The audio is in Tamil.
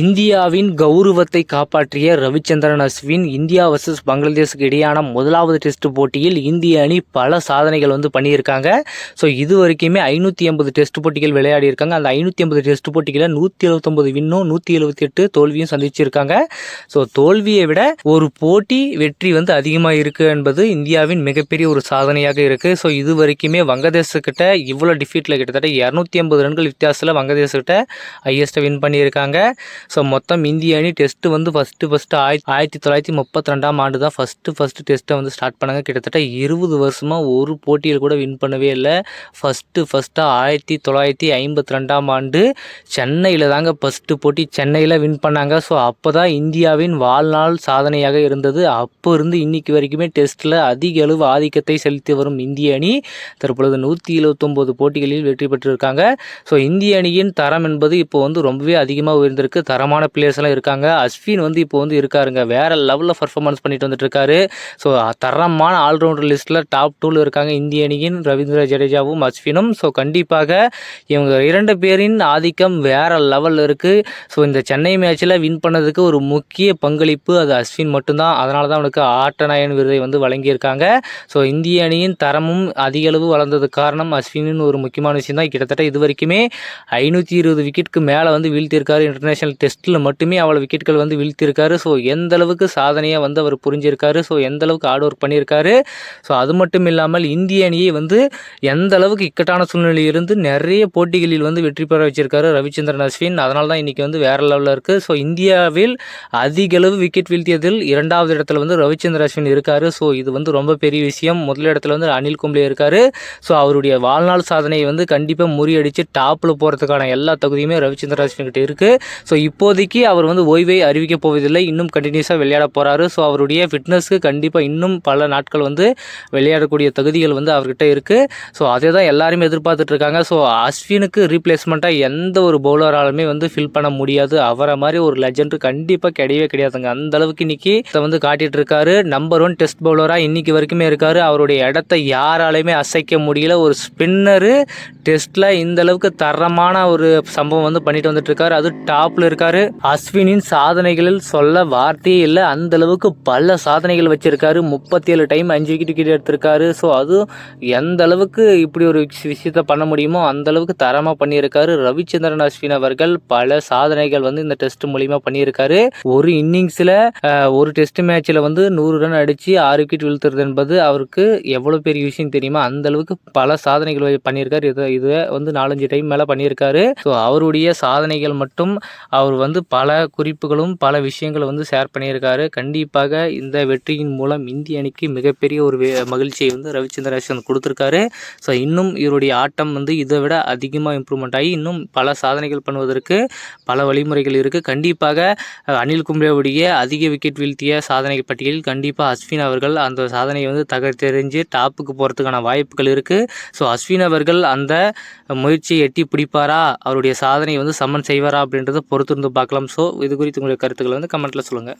இந்தியாவின் கௌரவத்தை காப்பாற்றிய ரவிச்சந்திரன் அஸ்வின் இந்தியா வர்சஸ் பங்களாதேஷுக்கு இடையான முதலாவது டெஸ்ட் போட்டியில் இந்திய அணி பல சாதனைகள் வந்து பண்ணியிருக்காங்க. ஸோ இது வரைக்குமே ஐநூற்றி ஐம்பது டெஸ்ட் போட்டிகள் விளையாடி இருக்காங்க. அந்த ஐநூற்றி ஐம்பது டெஸ்ட் போட்டிகளில் நூற்றி எழுபத்தொம்பது வின்னும் நூற்றி எழுபத்தி எட்டு தோல்வியும் சந்திச்சிருக்காங்க. ஸோ தோல்வியை விட ஒரு போட்டி வெற்றி வந்து அதிகமாக இருக்குது என்பது இந்தியாவின் மிகப்பெரிய ஒரு சாதனையாக இருக்குது ஸோ இது வரைக்குமே வங்கதேசக்கிட்ட இவ்வளோ டிஃபீட்டில் கிட்டத்தட்ட இரநூத்தி ஐம்பது ரன்கள் வித்தியாசத்தில் வங்கதேசக்கிட்ட ஹையஸ்ட்டை வின் பண்ணியிருக்காங்க. ஸோ மொத்தம் இந்திய அணி டெஸ்ட்டு வந்து ஃபஸ்ட்டு ஃபஸ்ட்டு ஆயிரத்தி ஆயிரத்தி தொள்ளாயிரத்தி முப்பத்தி ரெண்டாம் ஆண்டு தான் ஃபஸ்ட்டு ஃபஸ்ட்டு டெஸ்ட்டை வந்து ஸ்டார்ட் பண்ணாங்க. கிட்டத்தட்ட இருபது வருஷமாக ஒரு போட்டியில் கூட வின் பண்ணவே இல்லை. ஃபஸ்ட்டு ஃபஸ்ட்டாக ஆயிரத்தி தொள்ளாயிரத்தி ஐம்பத்தி ரெண்டாம் ஆண்டு சென்னையில் தாங்க ஃபஸ்ட்டு போட்டி சென்னையில் வின் பண்ணாங்க. ஸோ அப்போ தான் இந்தியாவின் வாழ்நாள் சாதனையாக இருந்தது. அப்போ இருந்து இன்னைக்கு வரைக்குமே டெஸ்ட்டில் அதிக அளவு ஆதிக்கத்தை செலுத்தி வரும் இந்திய அணி தற்பொழுது நூற்றி எழுபத்தொம்போது போட்டிகளில் வெற்றி பெற்றிருக்காங்க. ஸோ இந்திய அணியின் தரம் என்பது இப்போ வந்து ரொம்பவே அதிகமாக உயர்ந்திருக்கு. தரமான பிளேயர்ஸ் எல்லாம் இருக்காங்க. அஸ்வின் வந்து இப்போ வந்து இருக்காருங்க. வேறு லெவலில் பர்ஃபார்மன்ஸ் பண்ணிட்டு வந்துட்டு இருக்காரு. ஸோ தரமான ஆல்ரவுண்டர் லிஸ்ட்டில் டாப் டூவில் இருக்காங்க இந்திய அணியின் ரவீந்திர ஜடேஜாவும் அஸ்வினும். ஸோ கண்டிப்பாக இவங்க இரண்டு பேரின் ஆதிக்கம் வேறு லெவலில் இருக்குது ஸோ இந்த சென்னை மேட்ச்சில் வின் பண்ணதுக்கு ஒரு முக்கிய பங்களிப்பு அது அஸ்வின் மட்டும்தான். அதனால தான் அவனுக்கு ஆட்டநாயன் விருதை வந்து வழங்கியிருக்காங்க. ஸோ இந்திய அணியின் தரமும் அதிகளவு வளர்ந்தது வளர்ந்ததுக்கு காரணம் அஸ்வினின் ஒரு முக்கியமான விஷயம் தான் கிட்டத்தட்ட இது வரைக்குமே ஐநூற்றி இருபது விக்கெட்டுக்கு மேலே வந்து வீழ்த்தியிருக்காரு இன்டர்நேஷனல் டெஸ்ட்டில் மட்டுமே அவ்வளோ விக்கெட்டுகள் வந்து வீழ்த்தியிருக்காரு. ஸோ எந்த அளவுக்கு சாதனையாக வந்து அவர் புரிஞ்சிருக்காரு. ஸோ எந்த அளவுக்கு ஹார்ட் ஒர்க் பண்ணியிருக்காரு. ஸோ அது மட்டும் இல்லாமல் இந்திய அணியை வந்து எந்த அளவுக்கு இக்கட்டான சூழ்நிலையில் இருந்து நிறைய போட்டிகளில் வந்து வெற்றி பெற வச்சிருக்காரு ரவிச்சந்திரன் அஸ்வின். அதனால தான் இன்றைக்கி வந்து வேறு லெவலில் இருக்குது ஸோ இந்தியாவில் அதிக அளவு விக்கெட் வீழ்த்தியதில் இரண்டாவது இடத்துல வந்து ரவிச்சந்திர அஸ்வின் இருக்கார். ஸோ இது வந்து ரொம்ப பெரிய விஷயம். முதல் இடத்துல வந்து அனில் கும்ளே இருக்கார். ஸோ அவருடைய வாழ்நாள் சாதனையை வந்து கண்டிப்பாக முறியடித்து டாப்பில் போகிறதுக்கான எல்லா தகுதியுமே ரவிச்சந்திர அஸ்வின் கிட்ட இருக்குது ஸோ இப்போதைக்கு அவர் வந்து ஓய்வை அறிவிக்கப் போவதில்லை. இன்னும் கண்டினியூஸாக விளையாட போகிறாரு ஸோ அவருடைய ஃபிட்னஸ்க்கு கண்டிப்பாக இன்னும் பல நாட்கள் வந்து விளையாடக்கூடிய தகுதிகள் வந்து அவர்கிட்ட இருக்குது ஸோ அதை தான் எல்லாருமே எதிர்பார்த்துட்டு இருக்காங்க. ஸோ அஸ்வினுக்கு ரீப்ளேஸ்மெண்ட்டாக எந்த ஒரு பவுலராலுமே வந்து ஃபில் பண்ண முடியாது. அவரை மாதிரி ஒரு லெஜண்ட் கண்டிப்பாக கிடையவே கிடையாதுங்க. அந்த அளவுக்கு இன்னைக்கு இதை வந்து காட்டிட்டு இருக்காரு. நம்பர் ஒன் டெஸ்ட் பவுலராக இன்னைக்கு வரைக்குமே இருக்காரு. அவருடைய இடத்த யாராலையுமே அசைக்க முடியல. ஒரு ஸ்பின்னரு டெஸ்ட்டில் இந்த அளவுக்கு தரமான ஒரு சம்பவம் வந்து பண்ணிட்டு வந்துட்டு இருக்காரு. அது டாப்ல இருக்காரு அஸ்வினின் சாதனைகளில் சொல்ல வார்த்தையே இல்லை. அந்த அளவுக்கு பல சாதனைகள் வச்சிருக்காரு. முப்பத்தி ஏழு டைம் அஞ்சு விக்கெட் விக்கெட் எடுத்திருக்காரு. ஸோ அதுவும் எந்த அளவுக்கு இப்படி ஒரு விஷயத்த பண்ண முடியுமோ அந்த அளவுக்கு தரமாக பண்ணியிருக்காரு. ரவிச்சந்திரன் அஸ்வின் அவர்கள் பல சாதனைகள் வந்து இந்த டெஸ்ட் மூலியமா பண்ணியிருக்காரு. ஒரு இன்னிங்ஸில் ஒரு டெஸ்ட் மேட்ச்சில் வந்து நூறு ரன் அடித்து ஆறு விக்கெட் வீழ்த்துறது என்பது அவருக்கு எவ்வளோ பெரிய விஷயம் தெரியுமா? அந்த அளவுக்கு பல சாதனைகள் பண்ணியிருக்காரு. இதை இதை வந்து நாலஞ்சு டைம் மேலே பண்ணியிருக்காரு. ஸோ அவருடைய சாதனைகள் மட்டும் அவர் வந்து பல குறிப்புகளும் பல விஷயங்களை வந்து ஷேர் பண்ணியிருக்காரு. கண்டிப்பாக இந்த வெற்றியின் மூலம் இந்திய அணிக்கு மிகப்பெரிய ஒரு மகிழ்ச்சியை வந்து ரவிச்சந்திர அஸ்வின் கொடுத்துருக்காரு. ஸோ இன்னும் இவருடைய ஆட்டம் வந்து இதை விட அதிகமாக இம்ப்ரூவ்மெண்ட் ஆகி இன்னும் பல சாதனைகள் பண்ணுவதற்கு பல வழிமுறைகள் இருக்குது கண்டிப்பாக அனில் கும்ளேவுடைய அதிக விக்கெட் வீழ்த்திய சாதனை பட்டியலில் கண்டிப்பாக அஸ்வின் அவர்கள் அந்த சாதனையை வந்து தகர்த்தெறிஞ்சு டாப்புக்கு போகிறதுக்கான வாய்ப்புகள் இருக்குது ஸோ அஸ்வின் அவர்கள் அந்த முயற்சியை எட்டி பிடிப்பாரா? அவருடைய சாதனையை வந்து சமன் செய்வாரா அப்படின்றத பொறுத்து பொறுத்திருந்து பார்க்கலாம். ஸோ இது குறித்து உங்களுடைய கருத்துக்களை வந்து கமெண்ட்டில் சொல்லுங்கள்